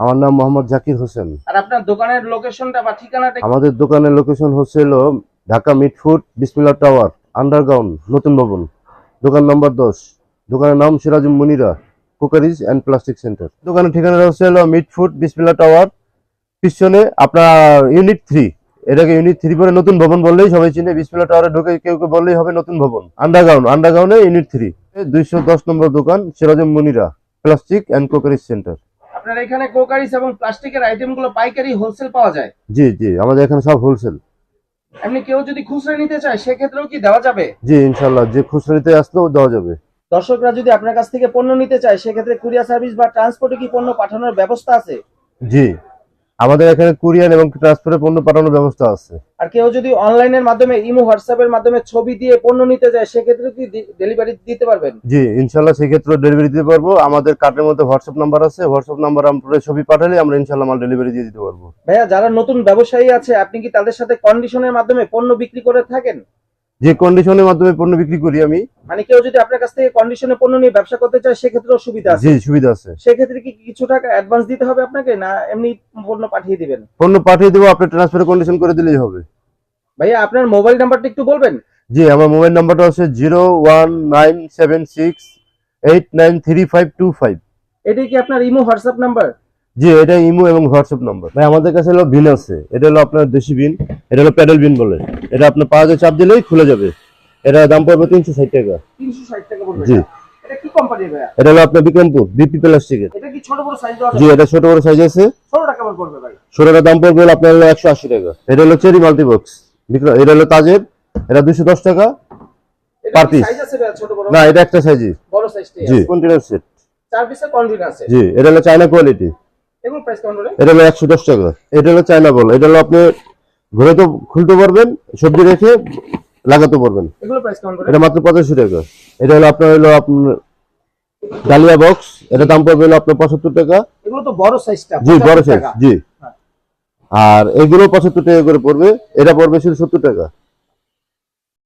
আমার নাম মোহাম্মদ জাকির হোসেন। আর আপনার দোকানের লোকেশনটা বা ঠিকানাটা আমাদের দোকানের লোকেশন হচ্ছে হলো ঢাকা মিটফুড বিসমিল্লা টাওয়ার আন্ডারগ্রাউন্ড নতুন ভবন। দোকান নম্বর দশ। দোকানের নাম Sirajum Munira cookeries and plastic centre দোকানের ঠিকানা হচ্ছে হলো মিটফুড বিসমিল্লা টাওয়ার। পিছনে আপনার ইউনিট থ্রি এটাকে ইউনিট থ্রি পরে নতুন ভবন বললেই সবাই চিনে। বিসমিল্লা টাওয়ারে ঢুকে কেউ কেউ বললেই হবে নতুন ভবন। আন্ডারগ্রাউন্ড আন্ডারগ্রাউন্ডে ইউনিট থ্রি দুইশো দশ নম্বর দোকান Sirajum Munira plastic and cookeries centre আপনার এখানে কোকারিস এবং প্লাস্টিকের আইটেমগুলো পাইকারি হোলসেল পাওয়া যায়? জি জি আমাদের এখানে সব হোলসেল এমনি কেউ যদি খুচরা নিতে চায় সেক্ষেত্রেও কি দেওয়া যাবে? জি ইনশাল্লাহ যে খুচরা আসলেও দেওয়া যাবে। দর্শকরা যদি আপনার কাছ থেকে পণ্য নিতে চায় সেক্ষেত্রে কুরিয়ার সার্ভিস বা ট্রান্সপোর্টে কি পণ্য পাঠানোর ব্যবস্থা আছে? জি। আমাদের এখানে কুরিয়ান এবং ট্রান্সফারের পণ্য পাঠানোর ব্যবস্থা আছে। আর কেউ যদি অনলাইনের মাধ্যমে ইমো হোয়াটসঅ্যাপের মাধ্যমে ছবি দিয়ে পণ্য নিতে চায় সেক্ষেত্রে কি ডেলিভারি দিতে পারবেন? জি ইনশাল্লাহ সেক্ষেত্রে ডেলিভারি দিতে পারব। আমাদের কার্ডের মধ্যে হোয়াটসঅ্যাপ নাম্বার আছে। হোয়াটসঅ্যাপ নাম্বার আমরা ছবি পাঠালে আমরা ইনশাল্লাহ মাল ডেলিভারি দিয়ে দিতে পারব। ভাইয়া যারা নতুন ব্যবসায়ী আছে আপনি কি তাদের সাথে কন্ডিশনের মাধ্যমে পণ্য বিক্রি করে থাকেন? যে কন্ডিশনের মাধ্যমে পণ্য বিক্রি করি আমি মানে কেউ যদি আপনার কাছ থেকে কন্ডিশনে পণ্য নিয়ে ব্যবসা করতে চায় সেক্ষেত্রেও সুবিধা আছে। জি সুবিধা আছে। সেক্ষেত্রে কি কিছু টাকা অ্যাডভান্স দিতে হবে আপনাকে না এমনি পণ্য পাঠিয়ে দিবেন? পণ্য পাঠিয়ে দেবো আপনি ট্রান্সফারের কন্ডিশন করে দিলেই হবে। ভাইয়া আপনার মোবাইল নাম্বারটা একটু বলবেন? জি আমার মোবাইল নাম্বারটা হচ্ছে zero one nine seven six eight nine three five two five এটাই কি আপনার ইমো হোয়াটসঅ্যাপ নাম্বার? জি এটা ইমো এবং হোয়াটসঅ্যাপ নাম্বার। ভাই আমাদের কাছে হলো বিন আছে। এটা হলো আপনার দেশি বিন এটা হলো প্যাডেল বিন বলে। এটা আপনার পাওয়া চাপ দিলেই খুলে যাবে। এটা দাম পড়বে তিনশো ষাট টাকা। তিনশো ষাট টাকা পড়বে জি। এটা? কি কোম্পানির ভাইয়া? এটা হলো আপনার বিক্রমপুর বিপি প্লাস্টিকের। এটা কি ছোট বড় সাইজ দেওয়া জি এটা ছোট বড় সাইজ আছে। ছোট টাকা পড়বে ভাই। ষোলোটা দাম পড়বে আপনার হলো একশো আশি টাকা। এটা হলো চেরি মাল্টিবক্স বিক্রম এটা হলো তাজের। এটা দুশো দশ টাকা এটা Per কি piece। সাইজ আছে ছোট বড়? না এটা একটা সাইজই বড় সাইজটাই জি। আছে কন্টেনার সেট চার পিসের কন্টিনিউ আছে? জি এটা হলো চায়না কোয়ালিটি এটা হলো একশো দশ টাকা। এটা হলো চায়না বল। এটা হলো আপনি ঘুরে তো খুলতে পারবেন সবজি রেখে লাগাতে পারবেন। এগুলো প্রাইস কেমন এটা মাত্র পঁচাশি টাকা। এটা হলো আপনার হলো আপনার ডালিয়া বক্স এটা দাম পড়বে হলো আপনার পঁচাত্তর টাকা। এগুলো তো বড় সাইজটা জি বড় 75 সাইজ জি। হ্যাঁ। আর এগুলো পঁচাত্তর টাকা করে পড়বে। এটা পড়বে শুধু সত্তর টাকা।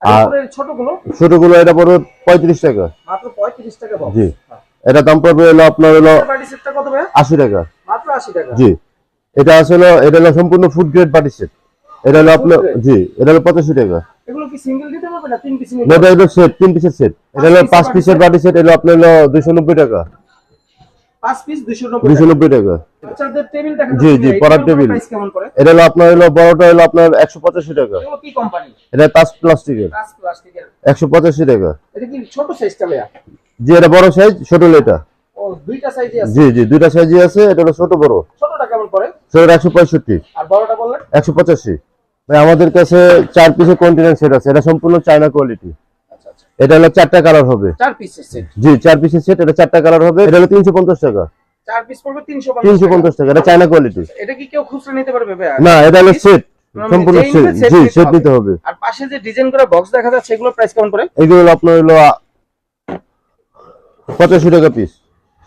আর ছোটগুলো? ছোটগুলো এটা পড়বে পঁয়ত্রিশ টাকা। মাত্র পঁয়ত্রিশ টাকা জি। এটা দাম পড়বে হলো আপনার হলো আশি টাকা। টাকা। জি। এটা আসলে এটা হলো সম্পূর্ণ ফুড গ্রেড পার্টি সেট এটা হলো আপনার জি এটা হলো পঁচাশি টাকা। এগুলো কি সিঙ্গেল দিতে পারবে না তিন পিস না, এটা হলো সেট তিন পিসের সেট এটা হলো পাঁচ পিসের? পার্টি সেট এটা আপনার হলো দুইশো নব্বই টাকা। পাঁচ পিস দুশো নব্বই টাকা। বাচ্চাদের টেবিল দেখা জি, জি, পড়ার টেবিল। এটা হলো আপনার হলো বড়টা হলো আপনার একশো পঁচাশি টাকা। কি কোম্পানি এটা প্লাস্টিকের। টাকা। এটা কি ছোট সাইজটা ভাইয়া? জি এটা বড় সাইজ ছোট হলো এটা ও দুইটা সাইজে আছে? জি জি দুইটা সাইজই আছে এটা হলো ছোট বড়। ছোটটা কেমন করে ছোট একশো পঁয়ষট্টি। আর বড়টা বললেন? একশো পঁচাশি। ভাই আমাদের কাছে চার পিসের কন্টিনেন্ট সেট আছে এটা সম্পূর্ণ চায়না কোয়ালিটি আচ্ছা আচ্ছা। এটা হলো চারটা কালার হবে। চার পিসের সেট জি চার পিসের সেট এটা চারটা কালার হবে এটা হলো তিনশো পঞ্চাশ টাকা। চার পিস পড়বে তিনশো তিনশো পঞ্চাশ টাকা এটা চায়না কোয়ালিটি এটা কি কেউ খুচরা নিতে পারবে না এটা হলো সেট মানে সম্পূর্ণ সেট জি সেট। নিতে হবে। আর পাশে যে ডিজাইন করা বক্স দেখা যাচ্ছে এগুলো প্রাইস কেমন করে এগুলো আপনার হলো পঁচাশি টাকা পিস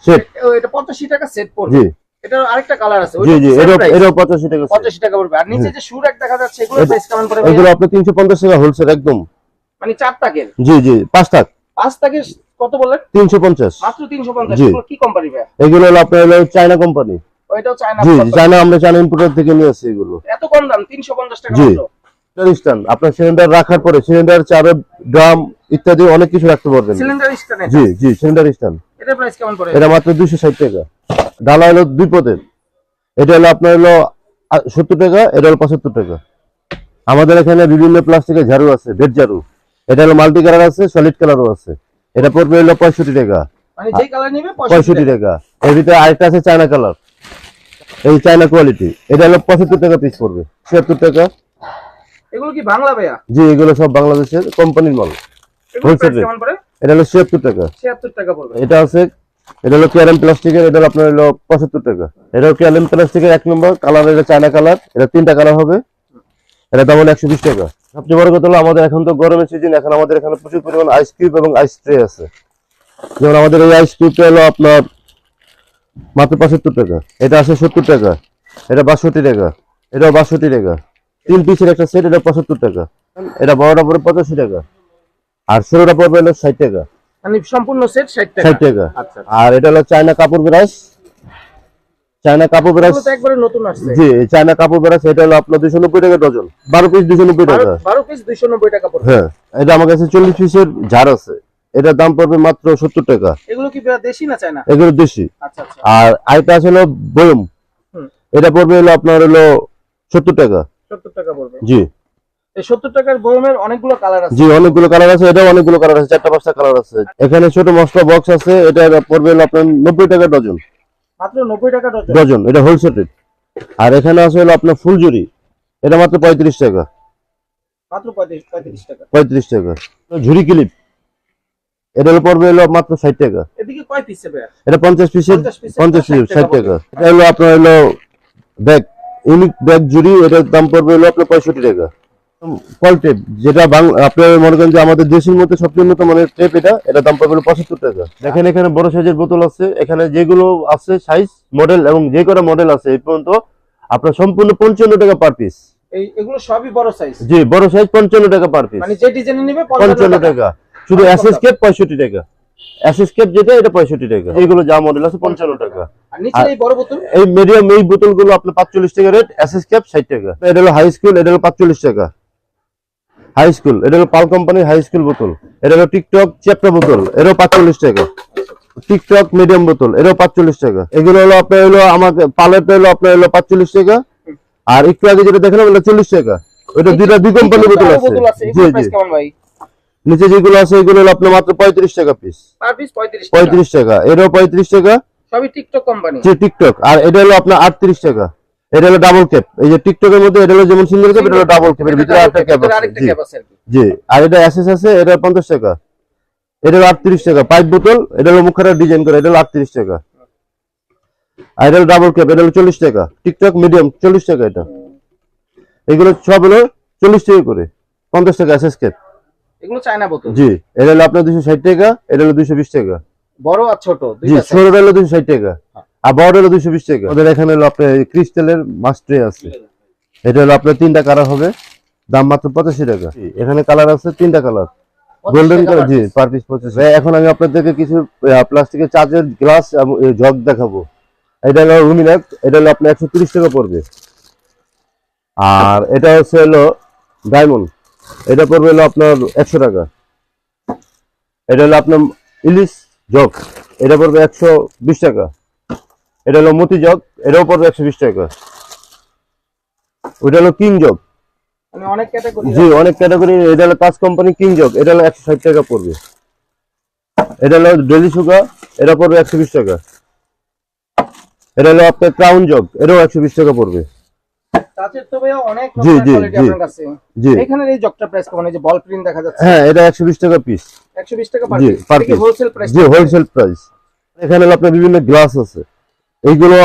সেট এটা পঁচাশি টাকা সেট পড়বে। জি। এটার আরেকটা কালার আছে জি জি এটাও এটাও পঁচাশি টাকা set। পঁচাশি টাকা পড়বে। আর নিচে যে সুর এক দেখা যাচ্ছে এগুলো প্রাইস কেমন করে এগুলো তিনশো পঞ্চাশ টাকা হোলসেল একদম। মানে চার টাকের জি জি পাঁচ টাক পাঁচ টাকের কত বললেন? তিনশো পঞ্চাশ। মাত্র তিনশো পঞ্চাশ। জি। এগুলো কি কোম্পানি ভাইয়া? এগুলো হলো আপনার হলো চায়না কোম্পানি ওইটাও চায়না জি। চায়না আমরা চায়না ইম্পোর্টার থেকে নিয়ে আসছি এগুলো। এত কম দাম তিনশো পঞ্চাশ টাকা জি। মাত্র? স্ট্যান্ড আপনার সিলিন্ডার রাখার পরে সিলিন্ডার চারে ড্রাম ইত্যাদি অনেক কিছু রাখতে পারবেন। সিলিন্ডার স্ট্যান্ড জি জি সিলিন্ডার স্ট্যান্ড এটা প্রাইস কেমন পড়ে? এটা মাত্র দুইশো ষাট টাকা। ডালা হলো দুই পদের এটা হলো আপনার হলো সত্তর টাকা এটা হলো পঁচাত্তর টাকা। আমাদের এখানে বিভিন্ন প্লাস্টিকের ঝাড়ু আছে বেড ঝাড়ু। এটা হলো মাল্টি কালার আছে সলিড কালারও আছে। এটা পড়বে হলো পঁয়ষট্টি টাকা। মানে যেই কালার নিবে পঁয়ষট্টি টাকা। এর ভিতরে আরেকটা আছে চায়না কালার এই চায়না কোয়ালিটি এটা হলো পঁচাত্তর টাকা পিস পড়বে। ছিয়াত্তর টাকা। এগুলো কি বাংলা ভাইয়া? জি এগুলো সব বাংলাদেশের কোম্পানির মাল। rate। কেমন পড়ে? এটা হলো ছিয়াত্তর টাকা। ছিয়াত্তর টাকা পড়বে। এটা আছে এটা হলো কেয়ারএম প্লাস্টিকের এটা হলো আপনার হলো পঁচাত্তর টাকা। এটা হলো কেয়ারএম প্লাস্টিকের এক নম্বর কালার এটা চায়না কালার এটা তিনটা কালার হবে। এটা দাম হলো একশো বিশ টাকা। সবচেয়ে বড় কথা হলো আমাদের এখন তো গরমের সিজন এখন আমাদের এখানে প্রচুর পরিমাণ আইস কিউব এবং আইস ট্রে আছে। যেমন আমাদের এই আইস কিউবটা হলো আপনার মাত্র পঁচাত্তর টাকা। এটা আছে সত্তর টাকা। এটা বাষট্টি টাকা। এটাও বাষট্টি টাকা। তিন পিসের একটা সেট এটা পঁচাত্তর টাকা। এটা বড়টা পড়বে পঁচাশি টাকা। আর ষোলোটা পড়বে হলো ষাট টাকা। মানে সম্পূর্ণ সেট ষাট টাকা। ষাট টাকা। আচ্ছা আর এটা হলো চায়না কাপড় ব্রাশ চায়না কাপড় বেরাস একবারে নতুন আসছে। জি চায়না কাপড় এটা হলো আপনার দুশো নব্বই টাকা ডজন। বারো পিস দুশো নব্বই টাকা। পিস পড়বে। হ্যাঁ এটা আমার কাছে চল্লিশ পিসের ঝাড় আছে। এটার দাম পড়বে মাত্র সত্তর টাকা। এগুলো কি দেশি না চায় এগুলো দেশি। আচ্ছা আচ্ছা। আর আরেকটা আছে হলো বয়ম। এটা পড়বে হলো আপনার হলো সত্তর টাকা। সত্তর টাকা পড়বে। জি। এই সত্তর টাকার বয়মের অনেকগুলো কালার আছে। জি অনেকগুলো কালার আছে এটা অনেকগুলো কালার আছে চারটা পাঁচটা কালার আছে। এখানে ছোট মশলা বক্স আছে এটা পড়বে আপনার নব্বই টাকা ডজন। মাত্র নব্বই টাকা ডজন? ডজন এটা হোলসেল রেট আর এখানে আছে হলো আপনার ফুলজুরি এটা মাত্র পঁয়ত্রিশ টাকা। মাত্র টাকা। পঁয়ত্রিশ টাকা। ঝুরি ক্লিপ এটা হলো পড়বে হলো মাত্র ষাট টাকা। এদিকে কয় পিস হবে এটা পঞ্চাশ পিসের 50 পিসের পঞ্চাশ 60 পিস ষাট টাকা টাকা। এটা হলো আপনার হলো ব্যাগ ইউনিক ব্যাগ জুড়ি এটার দাম পড়বে হলো আপনার পঁয়ষট্টি টাকা। ফল টেপ যেটা আপনার মনে করেন যে আমাদের দেশের মধ্যে সবচেয়ে উন্নত মানের টেপ এটা এটার দাম পঁচাত্তর টাকা। দেখেন এখানে বড় সাইজের বোতল আছে এখানে যেগুলো আছে সাইজ মডেল এবং যে কটা মডেল আছে এই পর্যন্ত আপনার সম্পূর্ণ পঞ্চান্ন টাকা পার পিস এই এগুলো সবই বড় সাইজ জি বড় সাইজ পঞ্চান্ন টাকা পার পিস মানে যে ডিজাইনে নিবে পঞ্চান্ন টাকা। শুধু কেপ পঁয়ষট্টি টাকা। কেপ যেটা এটা পঁয়ষট্টি টাকা। এইগুলো যা মডেল আছে পঞ্চান্ন টাকা। এই মিডিয়াম এই বোতলগুলো আপনার পাঁচচল্লিশ টাকা রেট এসএস ষাট টাকা। এটা হলো হাই স্কুল এটা হলো পাঁচচল্লিশ টাকা। হাই স্কুল এটা হলো পাল কোম্পানির হাই স্কুল বোতল এটা হলো টিকটক চ্যাপ্টা বোতল এটাও পাঁচচল্লিশ টাকা। টিকটক মিডিয়াম বোতল এটাও পাঁচচল্লিশ টাকা। এগুলো হলো আপনার হলো আমাকে পালেরটা হলো আপনার হলো পাঁচচল্লিশ টাকা আর একটু আগে যেটা দেখলাম ওটা চল্লিশ টাকা। ওইটা দুইটা দুই কোম্পানির বোতল আছে। জি জি। নিচে যেগুলো আছে এগুলো হলো আপনার মাত্র পঁয়ত্রিশ টাকা পিস পার পিস 35 টাকা। পঁয়ত্রিশ টাকা এটাও পঁয়ত্রিশ টাকা। সবই টিকটক কোম্পানি। টিকটক আর এটা হলো আপনার আটত্রিশ টাকা। এটা হলো ডাবল ক্যাপ এই যে টিকটকের মধ্যে এটা হলো যেমন সিঙ্গেল ক্যাপ এটা হলো ডাবল ক্যাপ এর ভিতরে আরেকটা ক্যাপ আছে জি আর জি আর এটা এসএস আছে এটা পঞ্চাশ টাকা এটা হলো আটত্রিশ টাকা পাইপ বোতল এটা হলো মুখারা ডিজাইন করা এটা হলো আটত্রিশ টাকা আর এটা হলো ডাবল ক্যাপ এটা হলো চল্লিশ টাকা টিকটক মিডিয়াম চল্লিশ টাকা এটা এগুলো সব হলো চল্লিশ টাকা করে পঞ্চাশ টাকা এসএস ক্যাপ এগুলো চায়না বোতল জি এটা হলো আপনার দুশো ষাট টাকা এটা হলো দুশো বিশ টাকা বড় আর ছোট দুইটা। ষোলোটা হলো দুশো ষাট টাকা আর বড়টা হলো দুশো বিশ টাকা। ওদের এখানে হলো আপনার ক্রিস্টালের মাস্ট্রে আছে। এটা হলো আপনার তিনটা কালার হবে। দাম মাত্র পঁচাশি টাকা। এখানে কালার আছে তিনটা কালার গোল্ডেন কালার জি পার পিস পঁচিশ। এখন আমি আপনাদেরকে কিছু প্লাস্টিকের চার্জের গ্লাস জগ দেখাবো। এটা হলো রুমিনাক এটা হলো আপনার একশো তিরিশ টাকা পড়বে। আর এটা হচ্ছে হলো ডায়মন্ড এটা পড়বে হলো আপনার একশো টাকা। এটা হলো আপনার ইলিশ জগ এটা পড়বে একশো বিশ টাকা। এটা হলো মতি জগ এটাও পড়বে একশো বিশ টাকা। ওইটা হলো কিং জগ। মানে জি অনেক ক্যাটাগরি এটা হলো কাজ কোম্পানি কিং জগ এটা হলো একশো ষাট টাকা পড়বে। এটা হলো ডেলি সুগার এটা পড়বে একশো বিশ টাকা। এটা হলো আপনার ক্রাউন জগ এটাও একশো বিশ টাকা পড়বে। জি, জি, কোয়ালিটি জি। জি। এখানে এই জগটা প্রাইস কেমন? এই যে বল প্রিন্ট দেখা যাচ্ছে। হ্যাঁ এটা টাকা পিস 120 টাকা পার পিস per এটা কি piece। হোলসেল প্রাইস জি হোলসেল প্রাইস এখানে হলো আপনার বিভিন্ন গ্লাস আছে। এইগুলো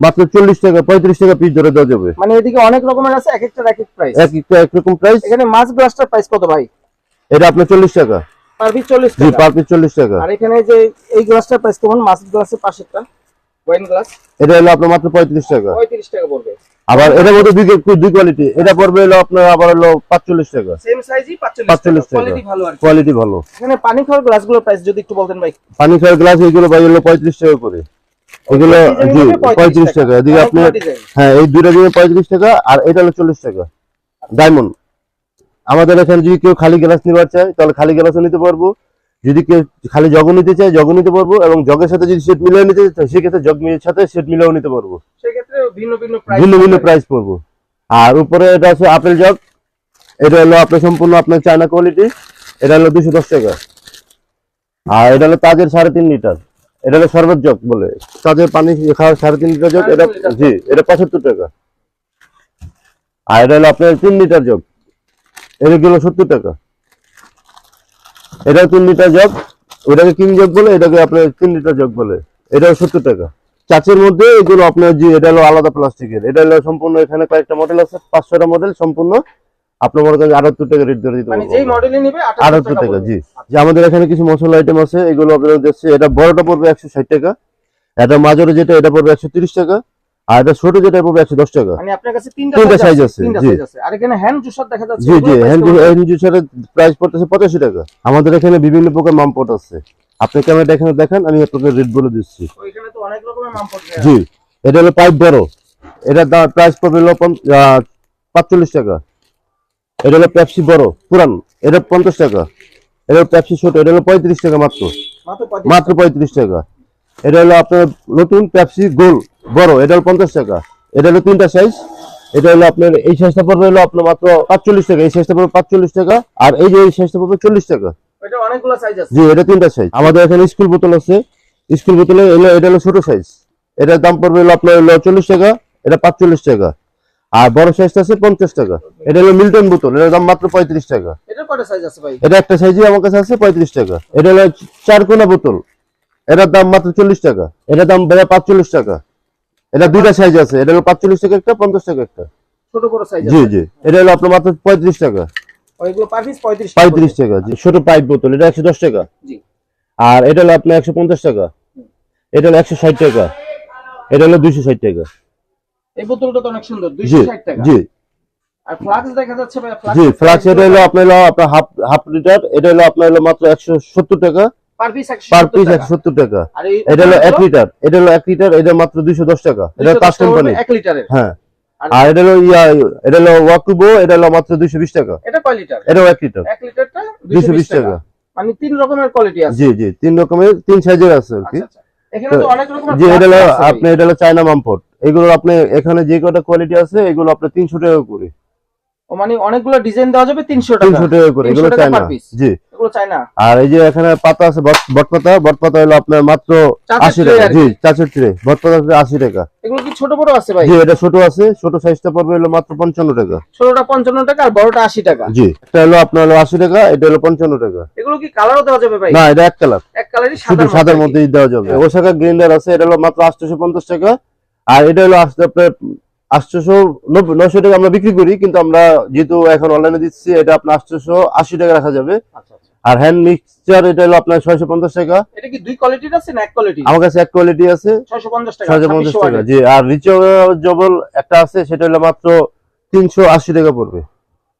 মাত্র চল্লিশ টাকা পঁয়ত্রিশ টাকা পিস ধরে দেওয়া যাবে। মানে এদিকে অনেক রকমের আছে এক একটার এক এক প্রাইস এক একটা একরকম প্রাইস এখানে মাছ গ্লাসটার প্রাইস কত ভাই? এটা আপনার চল্লিশ টাকা। পার পিস 40 টাকা। পার পিস চল্লিশ টাকা। আর এখানে যে এই গ্লাসটার প্রাইস কেমন মাছ গ্লাসের পাশেরটা ওয়াইন গ্লাস এটা হলো আপনার মাত্র পঁয়ত্রিশ টাকা। 35 টাকা পড়বে। আবার এটার মধ্যে দুই দুই কোয়ালিটি এটা পড়বে হলো আপনার আবার হলো পাঁচচল্লিশ টাকা। সেম সাইজই 45 45 টাকা। কোয়ালিটি ভালো আর কি। কোয়ালিটি ভালো। এখানে পানি খাওয়ার গ্লাসগুলোর প্রাইস যদি একটু বলতেন ভাই। পানি খাওয়ার গ্লাস এইগুলো ভাই হলো পঁয়ত্রিশ টাকা করে। এগুলো জি হবে 35 পঁয়ত্রিশ টাকা। এদিকে অনেকগুলো আপনার হ্যাঁ এই দুইটা দিয়ে পঁয়ত্রিশ টাকা আর এটা হলো চল্লিশ টাকা। ডায়মন্ড। আমাদের এখানে যদি কেউ খালি গ্লাস নিবার চায় তাহলে খালি গ্লাসও নিতে পারব। যদি কেউ খালি জগ নিতে চায় জগ নিতে পারব এবং জগের সাথে যদি সেট মিলিয়ে নিতে চায় সেক্ষেত্রে জগ মিলের সাথে সেট মিলেও নিতে পারব। সেক্ষেত্রে ভিন্ন ভিন্ন প্রাইস ভিন্ন ভিন্ন প্রাইস পড়ব। আর উপরে এটা আছে আপেল জগ। এটা হলো আপনার সম্পূর্ণ আপনার চায়না কোয়ালিটি এটা হলো দুশো দশ টাকা। আর এটা হলো তাজের সাড়ে তিন লিটার। এটা হলো শরবত জগ বলে। তাজের পানি খাওয়ার সাড়ে তিন লিটার জগ এটা জি এটা পঁচাত্তর টাকা। আর এটা হলো আপনার তিন লিটার জগ। এগুলো সত্তর টাকা। এটা তিন লিটার জগ ওটাকে কিং জগ বলে এটাকে আপনার তিন লিটার জগ বলে। এটাও সত্তর টাকা। চাচের মধ্যে এগুলো আপনার জি এটা হলো আলাদা প্লাস্টিকের। এটা হলো সম্পূর্ণ এখানে কয়েকটা মডেল আছে পাঁচ ছটা মডেল সম্পূর্ণ আপনার মনে করেন আটাত্তর টাকা রেট ধরে দিতে মানে পারব যেই মডেলে নিবে 78 আটাত্তর টাকা জি। যে আমাদের এখানে কিছু মশলা আইটেম আছে এগুলো আপনাদের দেখছি এটা বড়টা পড়বে একশো ষাট টাকা এটা মাঝারে যেটা এটা পড়বে একশো তিরিশ টাকা আর এটা ছোট যেটা পড়বে একশো দশ টাকা। মানে আপনার কাছে তিনটা সাইজ আছে জি। আর এখানে হ্যান্ড জুসার দেখা যাচ্ছে জি জি এগুলোর হ্যান্ড জুসারের প্রাইস পড়তেছে পঁচাশি টাকা। আমাদের এখানে বিভিন্ন প্রকার মামপট আছে। আপনি ক্যামেরাটা এখানে দেখেন আমি আপনাকে রেট বলে দিচ্ছি। ওইখানে তো অনেক রকমের মাম জি এটা হলো পাইপ বড় এটার দাম প্রাইস পড়বে হলো পাঁচচল্লিশ টাকা। এটা হলো পেপসি বড় পুরান। এটা পঞ্চাশ টাকা। এটা হলো পেপসি ছোট এটা হলো পঁয়ত্রিশ টাকা মাত্র। মাত্র পঁয়ত্রিশ টাকা। এটা হলো আপনার নতুন পেপসি গোল বড়। এটা হলো পঞ্চাশ টাকা। এটা হলো তিনটা সাইজ এটা হলো আপনার এই সাইজটা পড়বে হলো আপনার মাত্র পাঁচচল্লিশ টাকা। এই সাইজটা পড়বে পাঁচচল্লিশ টাকা। আর এই যে এই সাইজটা পড়বে চল্লিশ টাকা। জি এটা তিনটা সাইজ আমাদের এখানে স্কুল বোতল আছে। স্কুল বোতলে এটা হলো ছোট সাইজ এটার দাম পড়বে হলো আপনার হলো চল্লিশ টাকা। এটা পাঁচচল্লিশ টাকা। আর বড় সাইজটা আছে পঞ্চাশ টাকা। এটা হলো মিল্টন বোতল এটার দাম মাত্র পঁয়ত্রিশ টাকা। এটা সাইজ একটা সাইজই আমার কাছে আছে পঁয়ত্রিশ টাকা। এটা হলো চার কোনা বোতল এটার দাম মাত্র চল্লিশ টাকা। এটার দাম বেড়ে পাঁচচল্লিশ টাকা। এটা দুইটা সাইজ আছে এটা হলো পাঁচচল্লিশ টাকা একটা পঞ্চাশ টাকা একটা। ছোট বড় সাইজ জি জি এটা হলো আপনার মাত্র পঁয়ত্রিশ টাকা। পঁয়ত্রিশ টাকা জি ছোট পাইপ বোতল এটা একশো দশ টাকা। আর এটা হলো আপনার একশো পঞ্চাশ টাকা। এটা হলো একশো ষাট টাকা। এটা হলো দুইশো ষাট টাকা। এই বোতলটা তো অনেক সুন্দর জি দুইশো ষাট টাকা। জি। আর ফ্লাক্স দেখা যাচ্ছে ভাই ফ্লাক্স জি ফ্লাক্স এটা হলো আপনার হলো আপনার হাফ হাফ লিটার এটা হলো আপনার হলো মাত্র একশো সত্তর টাকা। পার পিস একশো পার পিস টাকা। আর এটা হলো এক লিটার এটা হলো এক লিটার এটা মাত্র দুইশো দশ টাকা। এটা 210 টাকা কোম্পানি পড়বে এক লিটারের। হ্যাঁ। আর- এটা হলো ইয়া এটা হলো ওয়াকুবো এটা হলো মাত্র দুইশো বিশ টাকা। এটা কয় লিটার? এটাও এক লিটার। এক লিটারটা দুইশো বিশ টাকা। মানে তিন রকমের কোয়ালিটি আছে। জি জি তিন রকমের তিন সাইজের আছে আর কি। আচ্ছা আচ্ছা। এখানে তো অনেক রকমের জি এটা হলো আপনি এটা হলো চায়না মামপট এগুলো আপনি এখানে যে কটা কোয়ালিটি আছে এগুলো আপনার তিনশো টাকা করে। ও মানে অনেকগুলো ডিজাইন দেওয়া যাবে তিনশো টাকা। তিনশো টাকা করে এগুলো per piece। জি। এগুলো চাই না আর এই যে এখানে পাতা আছে বট- বটপাতা বটপাতা হলো আপনার মাত্র আশি টাকা। জি চাচের ট্রে বটপাতা হচ্ছে আশি টাকা। এগুলো কি ছোট বড় আছে ভাই? জি এটা ছোট আছে ছোট সাইজটা পড়বে হলো মাত্র পঞ্চান্ন টাকা। ছোটটা পঞ্চান্ন টাকা আর বড়টা আশি টাকা। জি এটা হলো আপনার হলো আশি টাকা এটা হলো পঞ্চান্ন টাকা। এগুলো কি কালারও দেওয়া যাবে ভাই? না এটা এক কালার এক কালারই শুধু সাদা সাদার মধ্যেই। দেওয়া যাবে। ওসাকা গ্রিন্ডার আছে এটা হলো মাত্র আটশোশো পঞ্চাশ টাকা। আর এটা হলো আসতে আপনার আটশোশো নশো টাকা আমরা বিক্রি করি কিন্তু আমরা যেহেতু এখন অনলাইনে দিচ্ছি এটা আপনার আটশোশো আশি টাকা রাখা যাবে। আচ্ছা আচ্ছা। আর হ্যান্ড মিক্সচার এটা হলো আপনার ছয়শো পঞ্চাশ টাকা। এটা কি দুই কোয়ালিটির আছে না এক কোয়ালিটি আমার কাছে এক কোয়ালিটি আছে। ছয়শো পঞ্চাশ টাকা ছয়শো পঞ্চাশ 2600 টাকা জি। আর রিচার্জেবল একটা আছে সেটা হলো মাত্র তিনশো আশি টাকা পড়বে।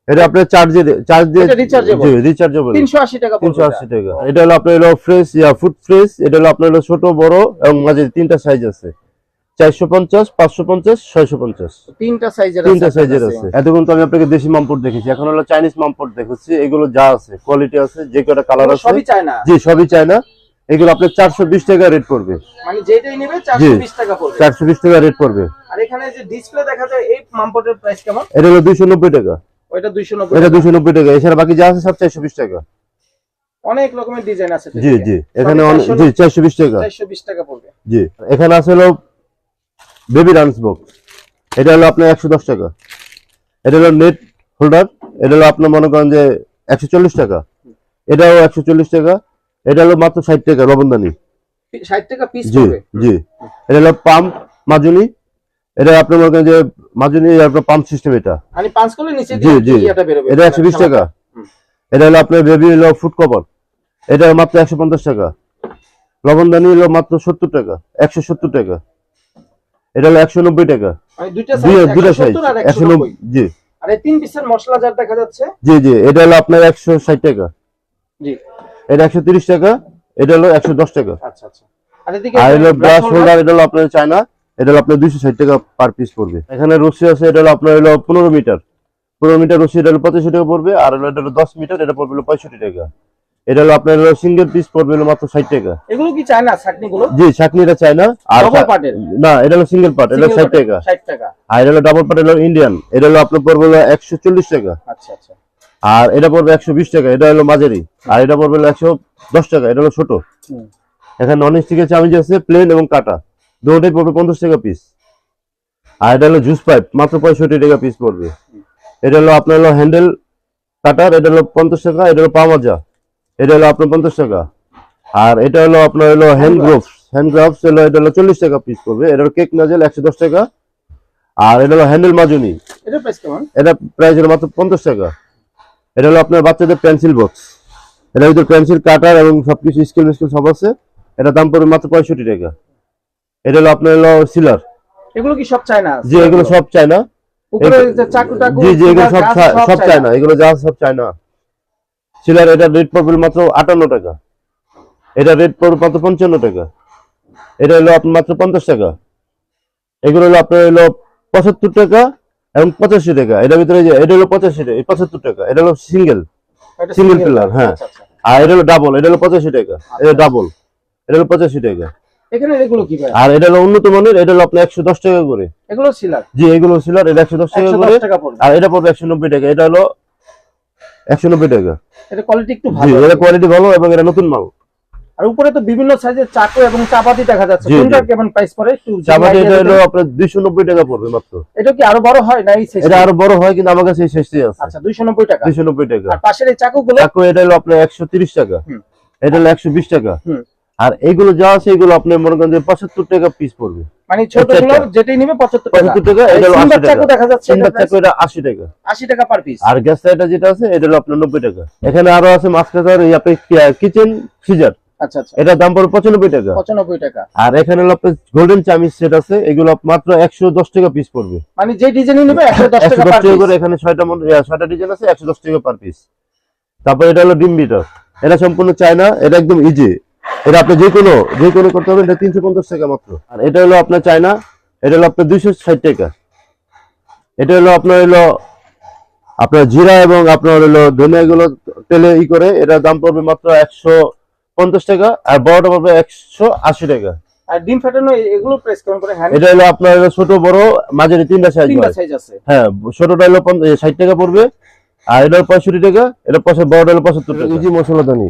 এটা আপনার চার্জে চার্জ দিয়ে রিচার্জেবল তিনশো আশি টাকা পড়বে তিনশো এটা। আশি টাকা। এটা হলো আপনার হলো ফ্রেশ ইয়া ফুড ফ্রেশ এটা হলো আপনার হলো ছোট বড় এবং মাঝে তিনটা সাইজ আছে। চারশো পঞ্চাশ পাঁচশো পঞ্চাশ ছয়শো পঞ্চাশ। তিনটা সাইজের তিনটা সাইজের আছে। এতক্ষণ তো আমি আপনাকে দেশি মামপট দেখেছি এখন হলো চাইনিজ মামপট দেখেছি এগুলো যা আছে কোয়ালিটি আছে যে কটা কালার আছে। সবই জি সবই চায়না এগুলো আপনার চারশো বিশ টাকা রেট পড়বে। মানে যেটাই নেবে চারশো বিশ টাকা পড়বে। চারশো বিশ টাকা রেট পড়বে। আর এখানে যে ডিসপ্লে দেখা যায় এই মামপটের প্রাইস কেমন? এটা হলো দুইশো নব্বই টাকা। ওইটা দুইশো নব্বই এটা দুইশো নব্বই টাকা। এছাড়া বাকি যা আছে সব চারশো বিশ টাকা। অনেক রকমের ডিজাইন আছে জি জি। এখানে জি চারশো বিশ টাকা। চারশো বিশ টাকা পড়বে। জি। এখানে আছে হলো বেবি ডান্স বক্স। এটা হলো আপনার একশো দশ টাকা। এটা হলো নেট হোল্ডার। এটা হলো আপনার মনে করেন যে একশো চল্লিশ টাকা। এটাও একশো চল্লিশ টাকা। এটা হলো মাত্র ষাট টাকা রবনদানি ষাট টাকা পিস জি জি। এটা হলো পাম্প মাজুনি এটা আপনার মনে করেন যে মাজুনি আপনার পাম্প সিস্টেম এটা। পাঁচ করলে নিচে জি, জি। এটা একশো বিশ টাকা। এটা হলো আপনার বেবি হলো ফুড কভার। এটা মাত্র একশো পঞ্চাশ টাকা। লবণদানি হলো মাত্র সত্তর টাকা। একশো সত্তর টাকা। এটা হলো একশো নব্বই টাকা। দুইটা সাইজ দুইটা একশো নব্বই। জি। আর এই তিন পিসের মশলা যার দেখা যাচ্ছে? জি জি এটা হলো আপনার একশো ষাট টাকা। জি। এটা একশো তিরিশ টাকা এটা হলো একশো দশ টাকা। আচ্ছা আচ্ছা। আর হলো ব্রাশ ব্রাশ হোল্ডার এটা হলো আপনার চায়না এটা হলো আপনার দুইশো ষাট টাকা পার পিস পড়বে। এখানে রশি আছে এটা হলো আপনার হলো পনেরো মিটার। পনেরো মিটার রশি এটা হলো পঁচাশি টাকা পড়বে আর হলো এটা হলো দশ মিটার এটা পড়বে হলো পঁয়ষট্টি টাকা। এটা হলো আপনার হলো সিঙ্গেল পিস পড়বে হলো মাত্র ষাট টাকা এগুলো কি চায় না ছাকনি গুলো জি ছাকনিটা চায়না আর ডবল না এটা হলো সিঙ্গেল পার্ট এটা হলো ষাট টাকা ষাট টাকা আর এটা হলো ডাবল পার্ট হলো ইন্ডিয়ান এটা হলো আপনার পড়বে হলো একশো চল্লিশ টাকা আচ্ছা আচ্ছা আর এটা পড়বে একশো বিশ টাকা এটা হলো মাঝারি আর এটা পড়বে হলো একশো দশ টাকা এটা হলো ছোট এখানে নন স্টিকের চামিচ আছে প্লেন এবং কাটা দুটোই পড়বে পঞ্চাশ টাকা পিস আর এটা হলো জুস পাইপ মাত্র পঁয়ষট্টি টাকা পিস পড়বে এটা হলো আপনার হলো হ্যান্ডেল কাটার এটা হলো পঞ্চাশ টাকা এটা হলো পামাজা এটা হলো আপনার পঞ্চাশ টাকা। আর এটা হলো আপনার হলো হ্যান্ড গ্লোভস হ্যান্ড গ্লোভস হলো এটা হলো চল্লিশ টাকা পিস পড়বে। এটা হলো কেক নাজেল একশো দশ টাকা। আর এটা হলো হ্যান্ডেল মাজুনি। এটা প্রাইস হলো মাত্র পঞ্চাশ টাকা। এটা হলো আপনার বাচ্চাদের পেন্সিল বক্স এটার ভিতরে পেন্সিল কাটার এবং সবকিছু স্কেল স্কেল সব আছে। এটা দাম পড়বে মাত্র পঁয়ষট্টি টাকা। এটা হলো আপনার হলো সিলার এগুলো কি সব চায় না জি এগুলো সব জি জি এগুলো সব সব চায় চায় না এগুলো যা সব চায় না সিলার এটা রেট পড়বে মাত্র আটান্ন টাকা। এটা রেট পড়বে মাত্র পঞ্চান্ন টাকা। এটা হলো আপনার মাত্র পঞ্চাশ টাকা। এগুলো হলো আপনার হলো পঁচাত্তর টাকা এবং পঁচাশি টাকা। এটার ভিতরে যে এটা হলো পঁচাশি টাকা পঁচাত্তর টাকা। এটা হলো সিঙ্গেল। সিঙ্গেল single হ্যাঁ। আচ্ছা, আচ্ছা। আর এটা হলো ডাবল এটা হলো পঁচাশি টাকা। এটা ডাবল। এটা হলো পঁচাশি টাকা। আর এটা হলো উন্নত মানের এটা হলো আপনার একশো দশ টাকা করে। এগুলো সিলার? জি এগুলো ছিল এটা একশো দশ টাকা করে। আর এটা পড়বে একশো নব্বই টাকা। এটা হলো একশো নব্বই টাকা। এটা কোয়ালিটি একটু ভালো এটা কোয়ালিটি ভালো এবং এটা নতুন মাল। আর উপরে তো বিভিন্ন সাইজের চাকু এবং চাপাতি দেখা যাচ্ছে। কোনটা কেমন প্রাইস পড়ে? একটু যদি এটা হলো আপনার দুইশো নব্বই টাকা পড়বে মাত্র। এটা কি আরও বড় হয় না এই সাইজ এটা আরও বড় হয় কিন্তু আমার কাছে এই সাইজটাই আছে। আচ্ছা দুইশো নব্বই টাকা। দুইশো নব্বই টাকা। আর পাশের এই চাকুগুলো? চাকু এটা হলো আপনার একশো তিরিশ টাকা। হুম। এটা হলো একশো বিশ টাকা। হুম। আর এইগুলো যা আছে এগুলো আপনি মনে করেন যে পঁচাত্তর টাকা পিস পড়বে। মানে ছোটগুলো যেটাই নিবে পঁচাত্তর টাকা। পঁচাত্তর টাকা এটা হলো সিলভার আশি চাকু টাকা। দেখা যাচ্ছে এটা আশি টাকা। আশি টাকা পার পিস আর গ্যাস যেটা আছে এটা হলো আপনার নব্বই টাকা। এখানে আরও আছে মাছ কাটার এই আপনি কিচেন ফ্রিজার আচ্ছা আচ্ছা। দাম পড়বে টাকা। আর এখানে হলো আপনার গোল্ডেন চামিজ সেট আছে এগুলো মাত্র একশো দশ টাকা পিস পড়বে। মানে যে ডিজাইনই নিবে টাকা পার পিস করে এখানে ছয়টা মডেল ছয়টা ডিজাইন আছে একশো দশ টাকা পার পিস তারপর এটা হলো ডিম বিটার এটা সম্পূর্ণ চায়না এটা একদম ইজি এটা আপনি যে কোনো যে কোনো করতে হবে এটা তিনশো পঞ্চাশ টাকা মাত্র। আর এটা হলো আপনার চায়না এটা হলো আপনার দুইশো ষাট টাকা। এটা হলো আপনার হলো আপনার জিরা এবং আপনার হলো ধনিয়া গুলো তেলে ই করে এটার দাম পড়বে মাত্র একশো পঞ্চাশ টাকা আর বড়টা পড়বে একশো আশি টাকা। আর ডিম ফাটানো এ- এগুলো প্রেস কেমন করে হ্যান্ড এটা হলো আপনার ছোট বড় মাঝারি তিনটা সাইজ তিনটা সাইজ আছে। হ্যাঁ ছোটটা হলো ষাট টাকা পড়বে আর এটা হলো পঁয়ষট্টি টাকা এটা পঁচাত্তর বড়টা হলো পঁচাত্তর টাকা। ইজি মশলা দানি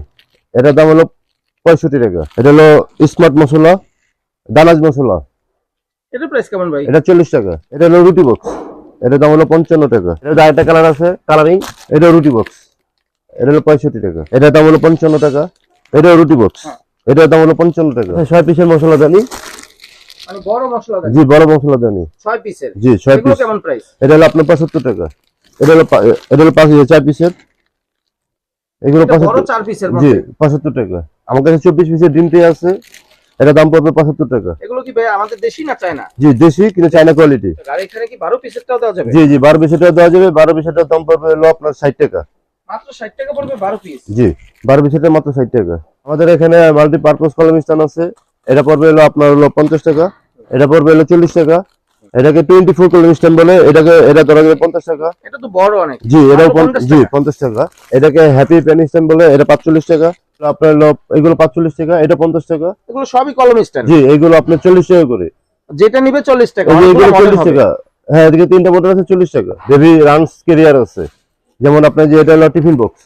এটার দাম হলো পঁয়ষট্টি টাকা। এটা হলো স্মার্ট মশলা দানাজ মশলা। এটা প্রেস কেমন ভাই? এটা চল্লিশ টাকা। এটা হলো রুটি বক্স এটার দাম হলো পঞ্চান্ন টাকা। এটা আরেকটা কালার আছে কালারিং এটা রুটি বক্স এটা হলো পঁয়ষট্টি টাকা। এটার দাম হলো পঞ্চান্ন টাকা। এটা রুটি বক্স হ্যাঁ। এটার দাম হলো পঞ্চান্ন টাকা। ছয় পিসের মশলা দানি। মানে বড় মশলা জি বড় মশলা দানি। ছয় পিসের? জি ছয় পিস। কেমন প্রাইস এটা হলো আপনার পঁচাত্তর টাকা। এটা হলো এটা হলো পাঁচ চার পিসের। এগুলো বড় পঁচাত্তর চার পিসের জি পঁচাত্তর টাকা। আমার কাছে চব্বিশ পিসের ডিম ট্রে আছে। এটা দাম পড়বে পঁচাত্তর টাকা। এগুলো কি ভাই আমাদের দেশি না চায়না? জি দেশি কিন্তু চাইনা কোয়ালিটি আর এখানে কি বারো পিসেরটাও দেওয়া যাবে? জি জি বারো পিসেরটা দেওয়া যাবে বারো পিসেরটার দাম পড়বে হলো আপনার ষাট টাকা। মাত্র ষাট টাকা পড়বে বারো পিস জি বারো পিসেরটা মাত্র ষাট টাকা। আমাদের এখানে কলম আছে। এটা পড়বে হলো আপনার হলো পঞ্চাশ টাকা। এটা পড়বে হলো চল্লিশ টাকা। এটাকে টোয়েন্টি ফোর বলে এটাকে এটা ধরা পঞ্চাশ টাকা। এটা তো বড় অনেক। জি এটাও মাত্র পঞ্চ- 50 জি পঞ্চাশ টাকা। এটাকে হ্যাপি পেন স্ট্যান্ড বলে এটা পাঁচচল্লিশ টাকা। আপনার হলো এগুলো পাঁচচল্লিশ টাকা এটা পঞ্চাশ টাকা। এগুলো সবই কলম স্ট্যান্ড। জি এগুলো আপনার চল্লিশ টাকা করে। যেটা নিবে চল্লিশ টাকা এগুলো চল্লিশ টাকা। হ্যাঁ এদিকে তিনটা মোটর আছে চল্লিশ টাকা। বেবি রানস কেরিয়ার আছে। যেমন আপনার যে এটা হলো টিফিন বক্স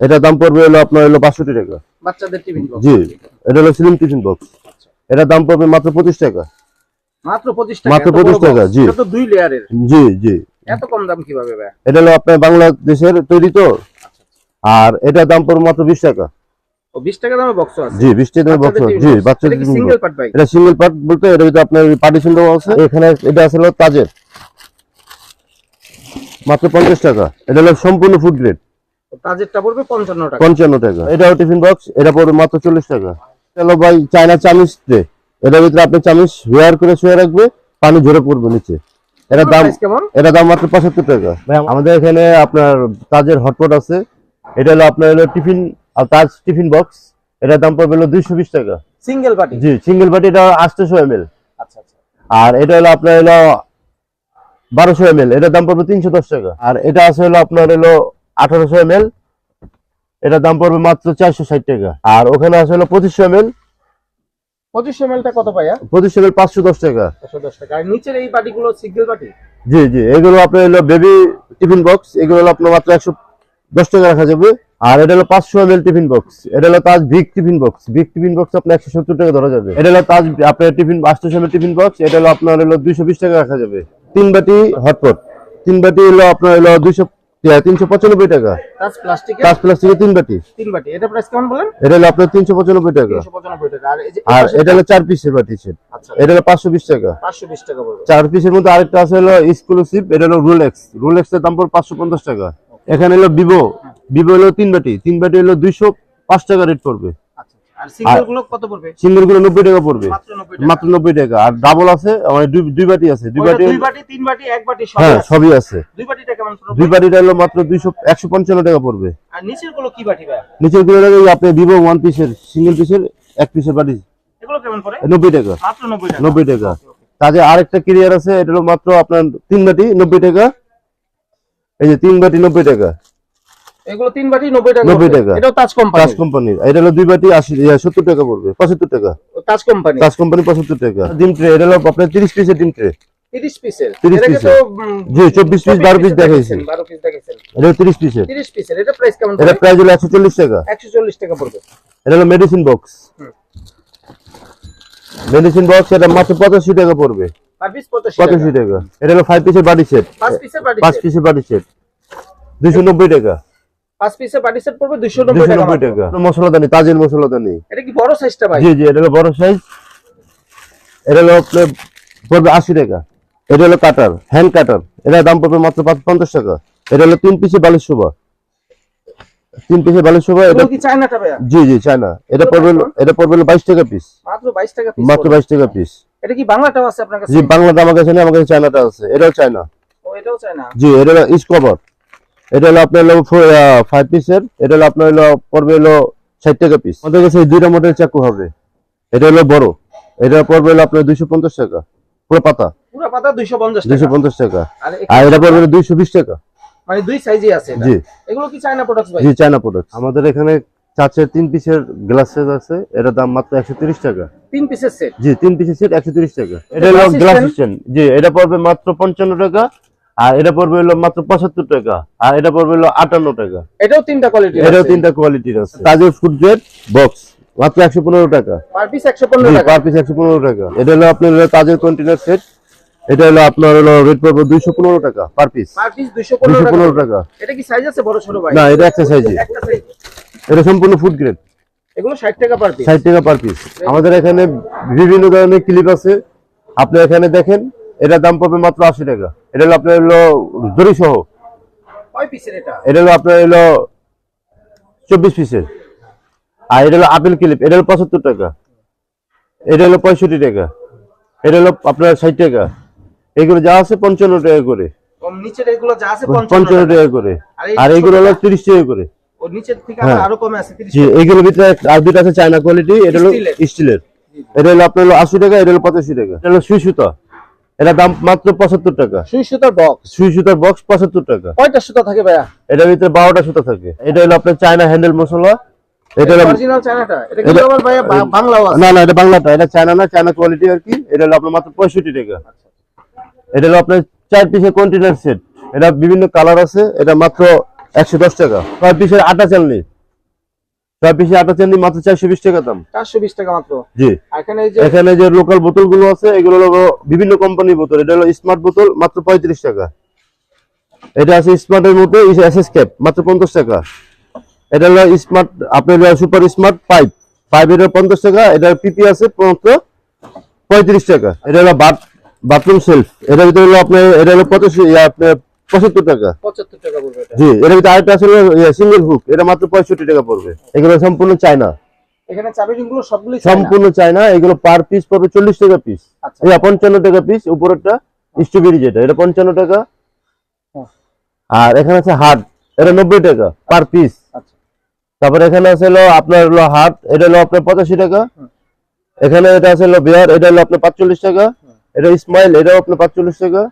এটা দাম পড়বে হলো আপনার হলো বাষট্টি টাকা। বাচ্চাদের টিফিন বক্স জি এটা হলো স্লিম টিফিন বক্স এটার দাম পড়বে মাত্র পঁচিশ টাকা। মাত্র পঁচিশ টাকা মাত্র এত 25 টাকা, জি। এটা তো দুই লেয়ারের। জি জি। এত কম দাম কীভাবে ভাই? এটা হলো আপনার বাংলাদেশের তৈরি তো। আর এটার দাম পড়বে মাত্র বিশ টাকা। টাকা দামে বক্স আছে। জি বিশ টাকা বক্স জি বাচ্চাদের এটা কি টিফিন সিঙ্গেল পার্ট ভাই? এটা সিঙ্গেল পার্ট বলতে এর ভিতরে আপনার পার্টিশন দেওয়া আছে। এখানে এটা আছে তাজের। মাত্র পঞ্চাশ টাকা। এটা হলো সম্পূর্ণ ফুড গ্রেড তাজেরটা পড়বে পঞ্চান্ন টাকা। পঞ্চান্ন টাকা। এটাও টিফিন বক্স এটা পড়বে মাত্র চল্লিশ টাকা। চলো ভাই চায়না চামিচ ট্রে এটার ভিতরে আপনি চামিচ ওয়ার করে শুয়ে রাখবে পানি ঝরে পড়বে নিচে। এটার দাম এটা দাম মাত্র পঁচাত্তর টাকা। আমাদের এখানে আপনার তাজের হটপট আছে। এটা হলো আপনার হলো টিফিন আর তাজ টিফিন বক্স এটার দাম পড়বে হলো দুইশো বিশ টাকা। সিঙ্গেল পার্টি জি সিঙ্গেল বাটি এটা আটশোশো এম আচ্ছা আচ্ছা। আর এটা হলো আপনার হলো বারোশো এম এল এটার দাম পড়বে তিনশো দশ টাকা। আর এটা আছে হলো আপনার হলো আঠারোশো এম এল এটার দাম পড়বে মাত্র চারশো ষাট টাকা। আর ওখানে আছে হলো পঁচিশশো এম এল পঁচিশশো এমএলটা কত পাইয়া পঁচিশশো এম এল পাঁচশো দশ টাকা। একশো দশ টাকা। আর নিচের এই পার্টিগুলো সিঙ্গেল পার্টি জি জি এগুলো আপনার হলো বেবি টিফিন বক্স এগুলো হলো আপনার মাত্র একশো দশ টাকা রাখা যাবে। আর এটা হলো পাঁচশো এল টিফিন বক্স এটা হলো Taj big tiffin box big tiffin box আপনার একশো সত্তর টাকা ধরা যাবে। এটা হলো তাজ আপনার টিফিন পাঁচশো এল টিফিন বক্স এটা হলো আপনার হলো দুইশো বিশ টাকা রাখা যাবে। তিন বাটি হটপট তিন বাটি হলো আপনার হলো দুইশো তিনশো পঁচানব্বই টাকা। তাজ প্লাস্টিকের তিন বাটি। তিন বাটি। এটা প্রাইস কেমন বলেন? এটা হলো আপনার তিনশো পঁচানব্বই টাকা। আর এটা হলো চার পিসের বাটি সেট আচ্ছা। এটা হলো পাঁচশো বিশ টাকা। পাঁচশো বিশ টাকা চার পিসের মধ্যে আরেকটা আছে হলো এক্সক্লুসিভ এটা হলো রোলেক্স রোলেক্স এর দাম পড়বে পাঁচশো পঞ্চাশ টাকা। এখানে হলো ভিভো ভিভো হলো তিন বাটি তিন বাটি হলো দুইশো পাঁচ টাকা রেট পড়বে। আচ্ছা সিঙ্গেলগুলো গুলো নব্বই টাকা পড়বে। মাত্র নব্বই টাকা। আর ডাবল আছে মানে দুই বাটি আছে। দুই বাটি হ্যাঁ সবই আছে। দুই বাটিটা হলো মাত্র দুইশো একশো পঞ্চান্ন টাকা পড়বে। নিচেরগুলো কি বাটি নিচেরগুলো আপনি ভিভো ওয়ান পিসের সিঙ্গেল পিসের এক পিসের বাটি। নব্বই টাকা। নব্বই টাকা। তাদের আরেকটা ক্লিয়ার আছে এটা হলো মাত্র আপনার তিন বাটি নব্বই টাকা। এই যে তিন বাটি নব্বই টাকা। এগুলো তিন বাটি নব্বই টাকা 90 পড়বে। টাকা। এটাও তাজ কোম্পানি তাজ কোম্পানির এটা হলো দুই বাটি আশি সত্তর টাকা পড়বে পঁচাত্তর টাকা। তাজ কোম্পানি তাজ কোম্পানি পঁচাত্তর টাকা। ডিম ট্রে এটা হলো আপনার তিরিশ পিসের ডিম ট্রে তিরিশ পিসের 30 এটাকে পিসের। জি চব্বিশ পিস বারো পিস দেখাইছি। বারো পিস দেখাইছেন। এটা তিরিশ পিসের তিরিশ পিসের এটা প্রাইস কেমন এটা প্রাইস হলো একশো চল্লিশ টাকা। একশো চল্লিশ টাকা পড়বে। এটা হলো মেডিসিন বক্স মেডিসিন বক্স এটা মাত্র পঁচাশি টাকা পড়বে। পঁচাশি টাকা। এটা হলো ফাইভ পিসের বাডি সেট পাঁচ পিসের বাটি সেট দুইশো নব্বই টাকা। পাঁচ পিসের বাটি সেট পড়বে দুশো নব্বই দুইশো টাকা। মশলাদানি তাজের মশলাদানি। এটা কি বড় সাইজটা ভাই? জি জি এটা হলো বড় সাইজ এটা হলো পড়বে আশি টাকা। এটা হলো কাটার হ্যান্ড কাটার এটার দাম পড়বে মাত্র পঞ্চাশ টাকা। এটা হলো তিন পিসে বালিশ শোভা। তিন পিসে বালিশ শোভা এটা কি চায়নাটা ভাইয়া? জি জি চায়না। এটা পড়বে এটা পড়বে হলো বাইশ টাকা পিস মাত্র বাইশ টাকা পিস মাত্র বাইশ টাকা পিস এটা কি বাংলাটাও আছে আপনার কাছে? জি বাংলাটা আমার কাছে নেই আমার কাছে চায়নাটা আছে। এটাও চায়না। ও এটাও চায়না? জি এটা হলো ইস এটা হলো আপনার হলো ফাইভ পিসের এটা হলো আপনার হলো পড়বে হলো ষাট টাকা পিস আমাদের কাছে এই দুইটা মডেল চাকু হবে। এটা হলো বড়। এটা পড়বে হলো আপনার দুইশো পঞ্চাশ টাকা। পুরো পাতা। পুরো পাতা দুইশো পঞ্চাশ দুইশো টাকা পঞ্চাশ টাকা। আর এটা পড়বে দুইশো বিশ টাকা। মানে দুই সাইজই আছে জি। এগুলো কি চায়না প্রোডাক্টস ভাই? জি চায়না প্রোডাক্ট আমাদের এখানে চাচের তিন পিসের গ্লাস সেট আছে। এটার দাম মাত্র একশো তিরিশ টাকা। তিন পিসের সেট জি তিন পিসের সেট একশো তিরিশ টাকা। এটা হলো গ্লাস system? জি এটা পড়বে মাত্র পঞ্চান্ন টাকা আর এটা পড়বে হলো মাত্র পঁচাত্তর টাকা আর এটা পড়বে হলো আটান্ন টাকা। এটাও তিনটা কোয়ালিটি এটাও তিনটা কোয়ালিটির আছে। তাজের ফুড গ্রেড বক্স মাত্র একশো পনেরো টাকা। পার পিস টাকা। পার পিস একশো পনেরো টাকা। এটা হলো আপনার তাজের সেট এটা হলো আপনার হলো রেট পড়বে টাকা পার পিস পার পিস টাকা। টাকা। এটা কি সাইজ আছে বড় ছোট ভাই? না এটা একটা সাইজে এটা সম্পূর্ণ ফুড গ্রেড এগুলো ষাট টাকা পার পিস ষাট টাকা পার পিস আমাদের এখানে বিভিন্ন ধরনের ক্লিপ আছে। আপনি এখানে দেখেন এটার দাম পড়বে মাত্র আশি টাকা। এটা হলো আপনার হলো দড়ি সহ। কয় পিসের এটা? এটা হলো আপনার হলো চব্বিশ পিসের আর এটা হলো আপেল ক্লিপ এটা হলো পঁচাত্তর টাকা। এটা হলো পঁয়ষট্টি টাকা। এটা হলো আপনার ষাট টাকা। এগুলো যা আছে পঞ্চান্ন টাকা করে। ও নিচের এগুলো যা আছে পঞ্চান্ন পঞ্চান্ন টাকা। টাকা করে। আর এইগুলো হলো তিরিশ টাকা করে। ও নিচের থেকে হ্যাঁ। আরও কমে আছে তিরিশ জি এইগুলোর ভিতরে আর দুটো আছে চায়না কোয়ালিটি এটা হলো স্টিলের। এটা হলো আপনার হলো আশি টাকা এটা হলো পঁচাশি টাকা। এটা হলো সুই সুতা। এটা দাম মাত্র পঁচাত্তর টাকা। সুই সুতার বক্স সুই সুতার বক্স পঁচাত্তর টাকা। কয়টা সুতা থাকে ভাইয়া? এটার ভিতরে বারোটা সুতা থাকে। এটা হলো আপনার চায়না হ্যান্ডেল মশলা। এটা হলো অরিজিনাল চায়নাটা? এটা এটা- কিন্তু আবার ভাইয়া বাংলাও আছে। না না এটা বাংলাটা। এটা চায়না না চায়না কোয়ালিটি আর কি। এটা হলো আপনার মাত্র পঁয়ষট্টি টাকা। এটা হলো আপনার চার পিসের কন্টেনার সেট এটা বিভিন্ন কালার আছে। এটা মাত্র একশো দশ টাকা। ছয় পিসের আটা চালনি। ছয় পিসের আটা চালনি মাত্র চারশো বিশ টাকা দাম। চারশো বিশ টাকা মাত্র। জি। এখানে এই যে এখানে যে লোকাল বোতলগুলো আছে এগুলো হলো বিভিন্ন কোম্পানির বোতল। এটা হলো স্মার্ট বোতল মাত্র পঁয়ত্রিশ টাকা। এটা আছে স্মার্টের মধ্যে এসএস ক্যাপ মাত্র পঞ্চাশ টাকা। এটা হলো স্মার্ট আপনার সুপার স্মার্ট পাইপ পাইপ এটা পঞ্চাশ টাকা এটা পিপি আছে মাত্র পঁয়ত্রিশ টাকা। এটা হলো বাথরুম সেলফ এটার ভিতরে হলো আপনার এটা হলো পঁচাশি আপনার পঁচাত্তর টাকা। টাকা পড়বে জি ভিতরে আরেকটা আছে সিঙ্গেল হুক এটা মাত্র পঁয়ষট্টি টাকা পড়বে। এগুলো সম্পূর্ণ চায়না। এখানে চাবি রিংগুলো সবগুলি সম্পূর্ণ চায়না। এগুলো পার পিস পড়বে চল্লিশ টাকা পিস আচ্ছা। এটা পঞ্চান্ন টাকা পিস উপরেরটা স্ট্রবেরি যেটা। এটা পঞ্চান্ন টাকা। হ্যাঁ। আর এখানে আছে হাট এটা নব্বই টাকা পার পিস আচ্ছা। তারপরে এখানে আছে হলো আপনার হলো হাট এটা হলো আপনার পঁচাশি টাকা। এখানে এটা আছে হলো বিহার এটা হলো আপনার পাঁচচল্লিশ টাকা। এটা ইসমাইল এটাও আপনার পাঁচচল্লিশ টাকা।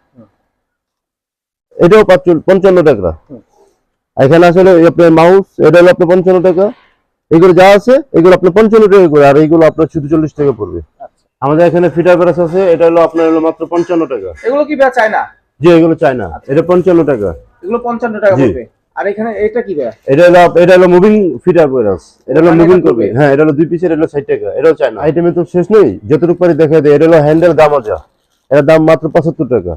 এটাও পঞ্চান্ন টাকা। এখানে আসলে আপনার মাউস এটা হলো আপনার পঞ্চান্ন টাকা। এগুলো যা আছে এগুলো আপনার পঞ্চান্ন টাকা করে আর এইগুলো আপনার শুধু চল্লিশ টাকা পড়বে। আচ্ছা। আমাদের এখানে ফিটার ব্রাশ আছে এটা হলো আপনার হলো মাত্র পঞ্চান্ন টাকা। এগুলো কি ভাইয়া চায়না? জি এগুলো চায় না এটা পঞ্চান্ন টাকা। এগুলো পঞ্চান্ন টাকা। পড়বে। আর এখানে এটা কি এটা হলো এটা হলো মুভিং ফিটার এটা হলো মুভিং করবে। হ্যাঁ এটা হলো দুই পিসের এটা হলো ষাট টাকা। এটাও চায় না আইটেমে তো শেষ নেই যতটুকু পারি দেখা দেয় এটা হলো হ্যান্ডেল গামাজা এটার দাম মাত্র পঁচাত্তর টাকা।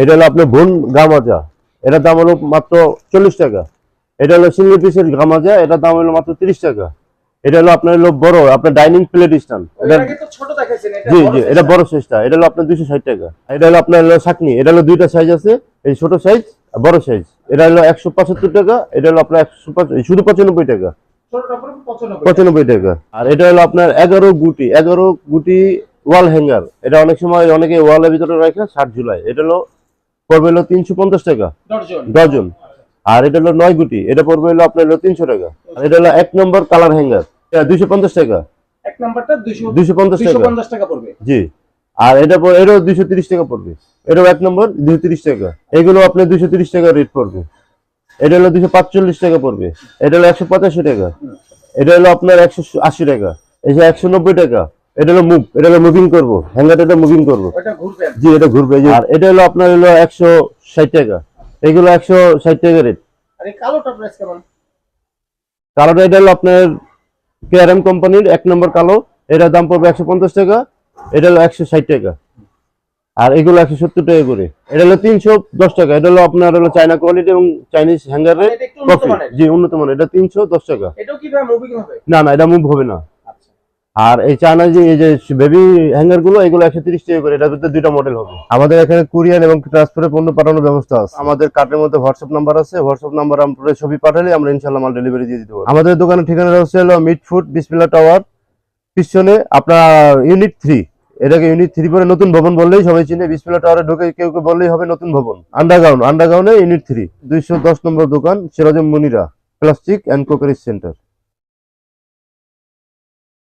এটা হলো আপনার বোন গামাজা এটার দাম হলো মাত্র চল্লিশ টাকা এটা হলো সিঙ্গেল পিসের গামাজা এটার দাম হলো মাত্র তিরিশ টাকা এটা হলো আপনার হলো বড় আপনার ডাইনিং প্লেট স্ট্যান্ড জি জি এটা বড় সাইজটা এটা হলো আপনার দুইশো ষাট টাকা এটা হলো আপনার হলো শাকনি এটা হলো দুইটা সাইজ আছে এই ছোট সাইজ বড় সাইজ এটা হলো একশো পঁচাত্তর টাকা এটা হলো আপনার একশো পাঁচ- শুধু পঁচানব্বই টাকা পঁচানব্বই পঁচানব্বই টাকা আর এটা হলো আপনার এগারো গুটি এগারো গুটি ওয়াল হ্যাঙ্গার এটা অনেক সময় অনেকে ওয়ালের ভিতরে রাখে ষাট জুলাই এটা হলো পড়বে হলো তিনশো পঞ্চাশ টাকা। ডজন আর এটা হলো নয় গুটি। এটা পড়বে হলো আপনার হলো তিনশো টাকা। আর এটা হলো এক নম্বর কালার হ্যাঙ্গার। দুইশো পঞ্চাশ টাকা। এক নাম্বারটা দুইশো পঞ্চাশ টাকা। পড়বে। জি। আর এটা পর- এটাও দুইশো তিরিশ টাকা পড়বে। এটাও এক নম্বর দুইশো তিরিশ টাকা। এগুলো আপনার দুইশো তিরিশ টাকা রেট পড়বে। এটা হলো দুইশো পাঁচচল্লিশ টাকা পড়বে। এটা হলো একশো পঁচাশি টাকা। এটা হলো আপনার একশো আশি টাকা। এই যে একশো নব্বই টাকা। এটা হলো মুভ এটা হলো মুভিং করব। হ্যাঙ্গারটা মুভিং করব। জি এটা ঘুরবে আর এটা হলো আপনার হলো একশো ষাট টাকা। এগুলো একশো ষাট টাকা রেট কালোটা প্রাইস কেমন? কালোটা এটা হলো আপনার কেআরএম কোম্পানির এক নম্বর কালো। এটার দাম পড়বে একশো পঞ্চাশ টাকা। এটা হলো একশো ষাট টাকা। আর এগুলো একশো সত্তর টাকা করে। এটা হলো তিনশো দশ টাকা। এটা হলো আপনার হলো চায়না কোয়ালিটি এবং চাইনিজ হ্যাঙ্গার মানে মানের। জি উন্নত মানের। এটা তিনশো দশ টাকা। এটাও কি ভাই মুভিং হবে? না না এটা মুভ হবে না। আর এই চায়না যে এই যে বেবি হ্যাঙ্গারগুলো এগুলো একশো তিরিশ টাকা করে এটার ভিতরে দুইটা মডেল হবে। আমাদের এখানে কুরিয়ার এবং ট্রান্সফারের পণ্য পাঠানোর ব্যবস্থা আছে। আমাদের কার্ডের মধ্যে হোয়াটসঅ্যাপ নাম্বার আছে হোয়াটসঅ্যাপ নাম্বার আমরা ছবি পাঠালে আমরা ইনশাল্লাহ মাল ডেলিভারি দিয়ে দিতে পারব। আমাদের দোকানের ঠিকানা হচ্ছে হলো মিট ফুড বিসমিল্লা টাওয়ার পিছনে আপনার ইউনিট থ্রি এটাকে ইউনিট থ্রি পরে নতুন ভবন বললেই সবাই চিনে বিসমিল্লা টাওয়ারে ঢুকে কেউ কেউ বললেই হবে নতুন ভবন। আন্ডারগ্রাউন্ড আন্ডারগ্রাউন্ডে ইউনিট থ্রি দুইশো দশ নম্বর দোকান Sirajam Munira plastic and crockeries centre